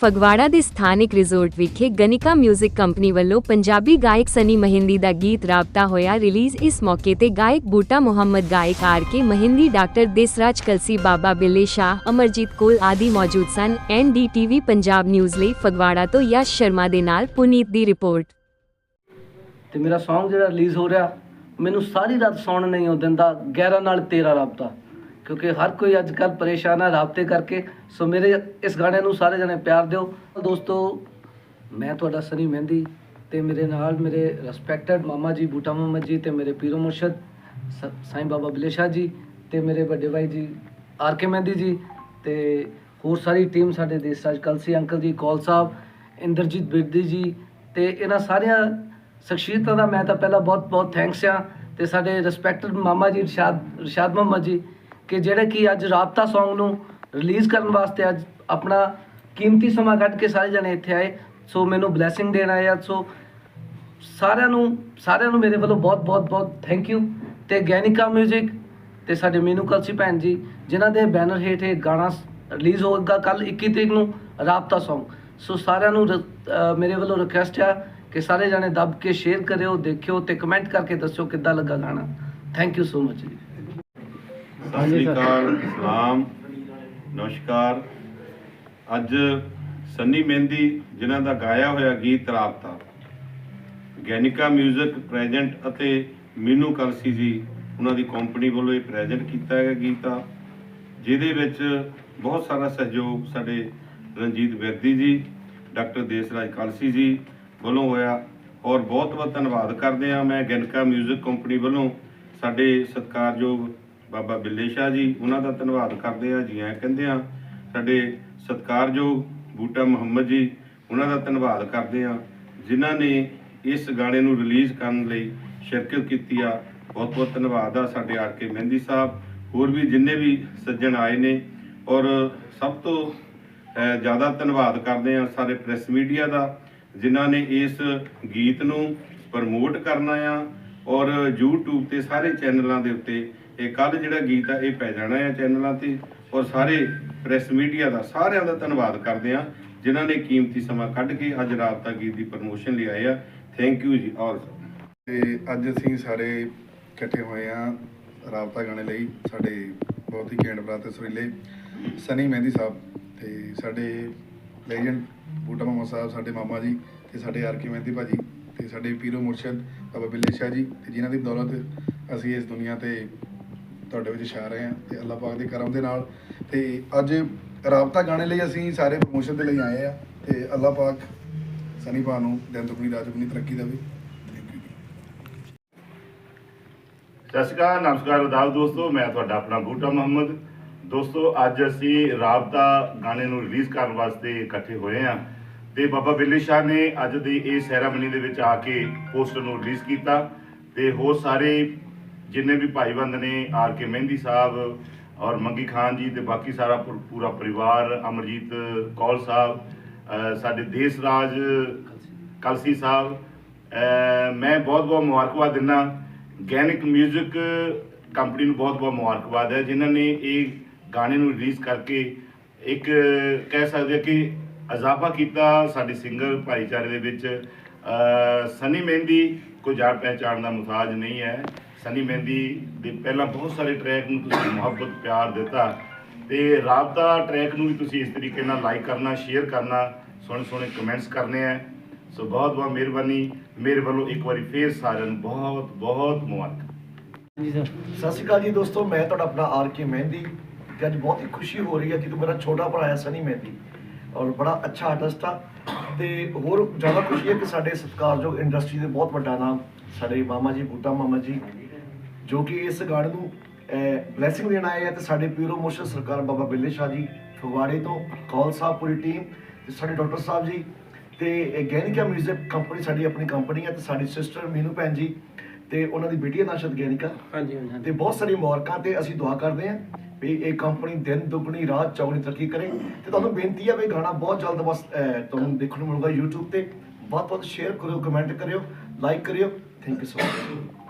ਫਗਵਾੜਾ ਦੇ ਸਥਾਨਕ ਰਿਜ਼ੋਰਟ ਵਿਖੇ ਗਨਿਕਾ 뮤직 ਕੰਪਨੀ ਵੱਲੋਂ ਪੰਜਾਬੀ ਗਾਇਕ ਸਨੀ ਮਹਿੰਦੀ ਦਾ ਗੀਤ ਰਾਬਤਾ ਹੋਇਆ। ਰਿਲੀਜ਼ ਇਸ ਮੌਕੇ ਤੇ ਗਾਇਕ ਬੂਟਾ ਮੁਹੰਮਦ, ਗਾਇਕ R K Mehndi, doctor Desraj Kalsi, Baba Bille Shah, Amarjit ਕੋਲ ਆਦਿ ਮੌਜੂਦ ਸਨ। ਐਨਡੀਟੀਵੀ ਪੰਜਾਬ ਨਿਊਜ਼ ਲਈ ਫਗਵਾੜਾ ਤੋਂ ਯਸ਼ ਸ਼ਰਮਾ ਦੇ ਨਾਲ ਪੁਨੀਤ ਦੀ ਰਿਪੋਰਟ। ਤੇ ਮੇਰਾ Song ਜਿਹੜਾ ਰਿਲੀਜ਼ ਹੋ ਰਿਹਾ, ਮੈਨੂੰ ਸਾਰੀ ਰਾਤ ਸੌਣ ਨਹੀਂ ਉਹ ਦਿੰਦਾ 11 ਨਾਲ ਤੇਰਾ ਰਾਬਤਾ। ਕਿਉਂਕਿ ਹਰ ਕੋਈ ਅੱਜ ਕੱਲ ਪਰੇਸ਼ਾਨ ਹੈ ਰਾਬਤੇ ਕਰਕੇ। ਸੋ ਮੇਰੇ ਇਸ ਗਾਣੇ ਨੂੰ ਸਾਰੇ ਜਣੇ ਪਿਆਰ ਦਿਓ। ਦੋਸਤੋ, ਮੈਂ ਤੁਹਾਡਾ ਸਨੀ ਮਹਿੰਦੀ ਤੇ ਮੇਰੇ ਨਾਲ ਮੇਰੇ ਰਿਸਪੈਕਟਡ ਮਾਮਾ ਜੀ ਬੂਟਾ ਮੁਹੰਮਦ ਜੀ ਤੇ ਮੇਰੇ ਪੀਰੋ ਮੁਰਸ਼ਦ, ਸ- ਸਾਈਂ ਬਾਬਾ ਬਿਲੇ ਸ਼ਾਹ ਜੀ ਤੇ ਮੇਰੇ ਵੱਡੇ ਭਾਈ ਜੀ ਆਰ ਕੇ ਮਹਿੰਦੀ ਜੀ ਤੇ ਹੋਰ ਸਾਰੀ ਟੀਮ ਸਾਡੇ ਦੇਸ਼ ਰਾਜ ਕਲਸੀ ਅੰਕਲ ਜੀ, ਕੌਲ ਸਾਹਿਬ, ਇੰਦਰਜੀਤ ਬਿਰਦੀ ਜੀ ਤੇ ਇਹਨਾਂ ਸਾਰਿਆਂ ਸ਼ਖਸੀਅਤਾਂ ਦਾ ਮੈਂ ਤਾਂ ਪਹਿਲਾਂ ਬਹੁਤ ਬਹੁਤ ਥੈਂਕਸ ਆ ਤੇ ਸਾਡੇ ਰਿਸਪੈਕਟਡ ਮਾਮਾ ਜੀ, ਰਸ਼ਾਦ ਰਸ਼ਾਦ ਮੁਹੰਮਦ ਜੀ ਕਿ ਜਿਹੜੇ ਕਿ ਅੱਜ ਰਾਬਤਾ Song ਨੂੰ ਰਿਲੀਜ਼ ਕਰਨ ਵਾਸਤੇ ਅੱਜ ਆਪਣਾ ਕੀਮਤੀ ਸਮਾਂ ਕੱਢ ਕੇ ਸਾਰੇ ਜਣੇ ਇੱਥੇ ਆਏ। ਸੋ ਮੈਨੂੰ ਬਲੇਸਿੰਗ ਦੇਣ ਆਏ ਆ। ਸੋ ਸਾਰਿਆਂ ਨੂੰ ਸਾਰਿਆਂ ਨੂੰ ਮੇਰੇ ਵੱਲੋਂ ਬਹੁਤ ਬਹੁਤ ਬਹੁਤ ਥੈਂਕ ਯੂ ਤੇ ਗੈਨਿਕਾ 뮤직 ਤੇ ਸਾਡੇ ਮੀਨੂ ਕਲਸੀ ਭੈਣ ਜੀ, ਜਿਨ੍ਹਾਂ ਦੇ ਬੈਨਰ ਹੇਠ ਇਹ ਗਾਣਾ ਰਿਲੀਜ਼ ਹੋਏਗਾ ਕੱਲ 21 ਤਰੀਕ ਨੂੰ ਰਾਬਤਾ Song ਸੋ ਸਾਰਿਆਂ ਨੂੰ ਰ- ਮੇਰੇ ਵੱਲੋਂ ਰਿਕੁਐਸਟ ਆ ਕਿ ਸਾਰੇ ਜਣੇ ਦੱਬ ਕੇ ਸ਼ੇਅਰ ਕਰਿਓ, ਦੇਖਿਓ ਤੇ ਕਮੈਂਟ ਕਰਕੇ ਦੱਸਿਓ ਕਿੱਦਾਂ ਲੱਗਾ ਗਾਣਾ। ਥੈਂਕ ਯੂ ਸੋ ਮਚ ਜੀ। ਸਤਿ ਸ੍ਰੀ ਅਕਾਲ ਸਲਾਮ ਨਮਸਕਾਰ ਅੱਜ ਸੰਨੀ ਮਹਿੰਦੀ ਜਿਨ੍ਹਾਂ ਦਾ ਗਾਇਆ ਹੋਇਆ ਗੀਤ ਰਾਬਤਾ ਗੈਨਿਕਾ 뮤직 ਪ੍ਰੈਜ਼ੈਂਟ ਅਤੇ ਮੀਨੂ ਕਲਸੀ ਜੀ ਉਹਨਾਂ ਦੀ ਕੰਪਨੀ ਵੱਲੋਂ ਇਹ ਪ੍ਰੈਜ਼ੈਂਟ ਕੀਤਾ ਹੈਗਾ ਗੀਤ ਆ ਜਿਹਦੇ ਵਿੱਚ ਬਹੁਤ ਸਾਰਾ ਸਹਿਯੋਗ ਸਾਡੇ ਰਣਜੀਤ ਵਿਰਦੀ ਜੀ ਡਾਕਟਰ ਦੇਸਰਾਜ ਕਲਸੀ ਜੀ ਵੱਲੋਂ ਹੋਇਆ ਔਰ ਬਹੁਤ ਬਹੁਤ ਧੰਨਵਾਦ ਕਰਦੇ ਆ ਮੈਂ ਗੈਨਿਕਾ 뮤직 ਕੰਪਨੀ ਵੱਲੋਂ ਸਾਡੇ ਸਤਿਕਾਰਯੋਗ ਬਾਬਾ ਬਿੱਲੇ ਸ਼ਾਹ ਜੀ, ਉਹਨਾਂ ਦਾ ਧੰਨਵਾਦ ਕਰਦੇ ਆ ਜੀ, ਐਂ ਕਹਿੰਦੇ ਆ ਸਾਡੇ ਸਤਿਕਾਰਯੋਗ ਬੂਟਾ ਮੁਹੰਮਦ ਜੀ, ਉਹਨਾਂ ਦਾ ਧੰਨਵਾਦ ਕਰਦੇ ਆ ਜਿਨ੍ਹਾਂ ਨੇ ਇਸ ਗਾਣੇ ਨੂੰ ਰਿਲੀਜ਼ ਕਰਨ ਲਈ ਸ਼ਿਰਕਤ ਕੀਤੀ ਆ। ਬਹੁਤ ਬਹੁਤ ਧੰਨਵਾਦ ਆ ਸਾਡੇ ਆਰ ਕੇ ਮਹਿੰਦੀ ਸਾਹਿਬ, ਹੋਰ ਵੀ ਜਿੰਨੇ ਵੀ ਸੱਜਣ ਆਏ ਨੇ, ਔਰ ਸਭ ਤੋਂ ਜ਼ਿਆਦਾ ਧੰਨਵਾਦ ਕਰਦੇ ਆ ਸਾਰੇ ਪ੍ਰੈਸ ਮੀਡੀਆ ਦਾ, ਜਿਨ੍ਹਾਂ ਨੇ ਇਸ ਗੀਤ ਨੂੰ ਪ੍ਰਮੋਟ ਕਰਨਾ ਆ, ਔਰ YouTube ਤੇ ਸਾਰੇ ਚੈਨਲਾਂ ਦੇ ਉੱਤੇ ਇਹ ਕੱਲ ਜਿਹੜਾ ਗੀਤ ਆ, ਇਹ ਪੈ ਜਾਣਾ ਆ ਚੈਨਲਾਂ ਤੇ ਔਰ ਸਾਰੇ ਪ੍ਰੈਸ ਮੀਡੀਆ ਦਾ ਸਾਰਿਆਂ ਦਾ ਧੰਨਵਾਦ ਕਰਦੇ ਆ ਜਿਨ੍ਹਾਂ ਨੇ ਕੀਮਤੀ ਸਮਾਂ ਕੱਢ ਕੇ ਅੱਜ ਰਾਬਤਾ ਗੀਤ ਦੀ ਪ੍ਰਮੋਸ਼ਨ ਲਈ ਆਏ ਆ। ਥੈਂਕ ਯੂ ਜੀ ਆਲ ਤੇ ਅੱਜ ਅਸੀਂ ਸਾਰੇ ਇਕੱਠੇ ਹੋਏ ਆ ਰਾਬਤਾ ਗਾਣੇ ਲਈ, ਸਾਡੇ ਬਹੁਤ ਹੀ ਘੈਂਟ ਭਰਾ ਤੇ ਸੁਰੀਲੇ ਸਨੀ ਮਹਿੰਦੀ ਸਾਹਿਬ ਤੇ ਸਾਡੇ ਲੈਜੈਂਡ ਬੂਟਾ ਮਾਮਾ ਸਾਹਿਬ, ਸਾਡੇ ਮਾਮਾ ਜੀ ਤੇ ਸਾਡੇ ਆਰ ਕੇ ਮਹਿੰਦੀ ਭਾਜੀ ਤੇ ਸਾਡੇ ਪੀਰੋ ਮੁਰਸ਼ਦ, ਬਾਬਾ ਬਿੱਲੇ ਸ਼ਾਹ ਜੀ ਤੇ ਜਿਨ੍ਹਾਂ ਦੀ ਬਦੌਲਤ ਅਸੀਂ ਇਸ ਦੁਨੀਆ ਤੇ ਤੁਹਾਡੇ ਵਿੱਚ ਛਾ ਰਹੇ ਹਾਂ ਤੇ ਅੱਲਾਹ ਪਾਕ ਦੇ ਕਰਮ ਦੇ ਨਾਲ ਤੇ ਅੱਜ ਰਾਬਤਾ ਗਾਣੇ ਲਈ ਅਸੀਂ ਸਾਰੇ ਪ੍ਰਮੋਸ਼ਨ ਦੇ ਲਈ ਆਏ ਆ ਤੇ ਅੱਲਾਹ ਪਾਕ ਸਨੀ ਭਾ ਨੂੰ ਦਿਨ ਦੁਗਣੀ, ਰਾਤ ਦੁਗਣੀ ਤਰੱਕੀ ਦੇਵੇ। ਸਤਿ ਸ਼੍ਰੀ ਅਕਾਲ, ਨਮਸਕਾਰ ਆਦਾਬ ਦੋਸਤੋ, ਮੈਂ ਤੁਹਾਡਾ ਆਪਣਾ ਬੂਟਾ ਮੁਹੰਮਦ। ਦੋਸਤੋ, ਅੱਜ ਅਸੀਂ ਰਾਬਤਾ ਗਾਣੇ ਨੂੰ ਰਿਲੀਜ਼ ਕਰਨ ਵਾਸਤੇ ਇਕੱਠੇ ਹੋਏ ਹਾਂ ਤੇ ਬਾਬਾ ਬਿੱਲੇ ਸ਼ਾਹ ਨੇ ਅੱਜ ਦੀ ਇਹ ਸੈਰਾਮਨੀ ਦੇ ਵਿੱਚ ਆ ਕੇ ਪੋਸਟਰ ਨੂੰ ਰਿਲੀਜ਼ ਕੀਤਾ ਤੇ ਹੋਰ ਸਾਰੇ ਜਿੰਨੇ ਵੀ ਭਾਈਵੰਦ ਨੇ, ਆਰ ਕੇ ਮਹਿੰਦੀ ਸਾਹਿਬ ਔਰ ਮੰਗੀ ਖਾਨ ਜੀ ਤੇ ਬਾਕੀ ਸਾਰਾ ਪੂਰਾ ਪਰਿਵਾਰ, ਅਮਰਜੀਤ ਕੌਲ ਸਾਹਿਬ ਸਾਡੇ ਦੇਸ ਰਾਜ ਕਲਸੀ ਸਾਹਿਬ ਮੈਂ ਬਹੁਤ ਬਹੁਤ ਮੁਬਾਰਕਬਾਦ ਦਿੰਦਾ। ਗੈਨਿਕ 뮤직 ਕੰਪਨੀ ਨੂੰ ਬਹੁਤ ਬਹੁਤ ਮੁਬਾਰਕਬਾਦ ਹੈ, ਜਿਨ੍ਹਾਂ ਨੇ ਇਹ ਗਾਣੇ ਨੂੰ ਰਿਲੀਜ਼ ਕਰਕੇ ਇੱਕ ਕਹਿ ਸਕਦੇ ਕਿ ਅਜ਼ਾਫਾ ਕੀਤਾ ਸਾਡੇ ਸਿੰਗਰ ਭਾਈਚਾਰੇ ਦੇ ਵਿੱਚ। ਸਨੀ ਮਹਿੰਦੀ ਕੋਈ ਜਾਣ ਪਹਿਚਾਣ ਦਾ ਮੁਤਾਜ ਨਹੀਂ ਹੈ। ਸਨੀ ਮਹਿੰਦੀ ਦੇ ਪਹਿਲਾਂ ਬਹੁਤ ਸਾਰੇ ਟਰੈਕ ਨੂੰ ਤੁਸੀਂ ਮੁਹੱਬਤ ਪਿਆਰ ਦਿੱਤਾ ਤੇ ਰਾਬਤਾ ਟਰੈਕ ਨੂੰ ਵੀ ਤੁਸੀਂ ਇਸ ਤਰੀਕੇ ਨਾਲ ਲਾਈਕ ਕਰਨਾ ਸ਼ੇਅਰ ਕਰਨਾ ਸੋਹਣੇ ਸੋਹਣੇ ਕਮੈਂਟਸ ਕਰਨੇ ਆ। ਸੋ ਬਹੁਤ ਬਹੁਤ ਮਿਹਰਬਾਨੀ। ਮੇਰੇ ਵੱਲੋਂ ਇੱਕ ਵਾਰੀ ਫੇਰ ਸਾਰਿਆਂ ਨੂੰ ਬਹੁਤ ਬਹੁਤ ਮੁਬਾਰਕ। ਜੀ ਸਰ ਸਤਿ ਸ਼੍ਰੀ ਅਕਾਲ ਜੀ ਦੋਸਤੋ ਮੈਂ ਤੁਹਾਡਾ ਆਪਣਾ ਆਰ ਕੇ ਮਹਿੰਦੀ। ਤੇ ਅੱਜ ਬਹੁਤ ਹੀ ਖੁਸ਼ੀ ਹੋ ਰਹੀ ਹੈ ਕਿ ਤੂੰ ਮੇਰਾ ਛੋਟਾ ਭਰਾ ਹੈ ਸਨੀ ਮਹਿੰਦੀ। ਔਰ ਬੜਾ ਅੱਛਾ ਆਰਟਿਸਟ ਆ। ਤੇ ਹੋਰ ਜ਼ਿਆਦਾ ਖੁਸ਼ੀ ਹੈ ਕਿ ਸਾਡੇ ਸਤਿਕਾਰਯੋਗ ਇੰਡਸਟਰੀ ਦੇ ਬਹੁਤ ਵੱਡਾ ਨਾਮ ਸਾਡੇ ਮਾਮਾ ਜੀ ਬੂਟਾ ਮਾਮਾ ਜੀ ਜੋ ਕਿ ਇਸ ਗਾਣੇ ਨੂੰ ਬਲੇਸਿੰਗ ਦੇਣ ਆਏ ਆ ਤੇ ਸਾਡੇ ਪੀਰੋ ਮੋਸ਼ਨ ਸਰਕਾਰ ਬਾਬਾ ਬਿੱਲੇ ਸ਼ਾਹ ਜੀ ਫਗਵਾੜੇ ਤੋਂ ਕੌਲ ਸਾਹਿਬ ਪੂਰੀ ਟੀਮ ਤੇ ਸਾਡੇ ਡਾਕਟਰ ਸਾਹਿਬ ਜੀ ਤੇ ਗੈਨਿਕਾ 뮤직 ਕੰਪਨੀ ਸਾਡੀ ਆਪਣੀ ਕੰਪਨੀ ਹੈ ਤੇ ਸਾਡੀ ਸਿਸਟਰ ਮੀਨੂ ਭੈਣ ਜੀ ਤੇ ਉਹਨਾਂ ਦੀ ਬੇਟੀ ਨਾਸ਼ਦ ਗੈਨਿਕਾ ਹਾਂਜੀ ਹਾਂਜੀ ਤੇ ਬਹੁਤ ਸਾਰੀ ਮੁਬਾਰਕਾਂ ਤੇ ਅਸੀਂ ਦੁਆ ਕਰਦੇ ਹਾਂ ਵੀ ਇਹ ਕੰਪਨੀ ਦਿਨ ਦੁਗਣੀ ਰਾਤ ਚੌਗਣੀ ਤਰੱਕੀ ਕਰੇ। ਤੇ ਤੁਹਾਨੂੰ ਬੇਨਤੀ ਹੈ ਵੀ ਗਾਣਾ ਬਹੁਤ ਜਲਦ ਬਸ ਤੁਹਾਨੂੰ ਦੇਖਣ ਨੂੰ ਮਿਲੂਗਾ YouTube ਤੇ। ਬਹੁਤ ਬਹੁਤ ਸ਼ੇਅਰ ਕਰਿਓ ਕਮੈਂਟ ਕਰਿਓ ਲਾਈਕ ਕਰਿਓ। Thank you so much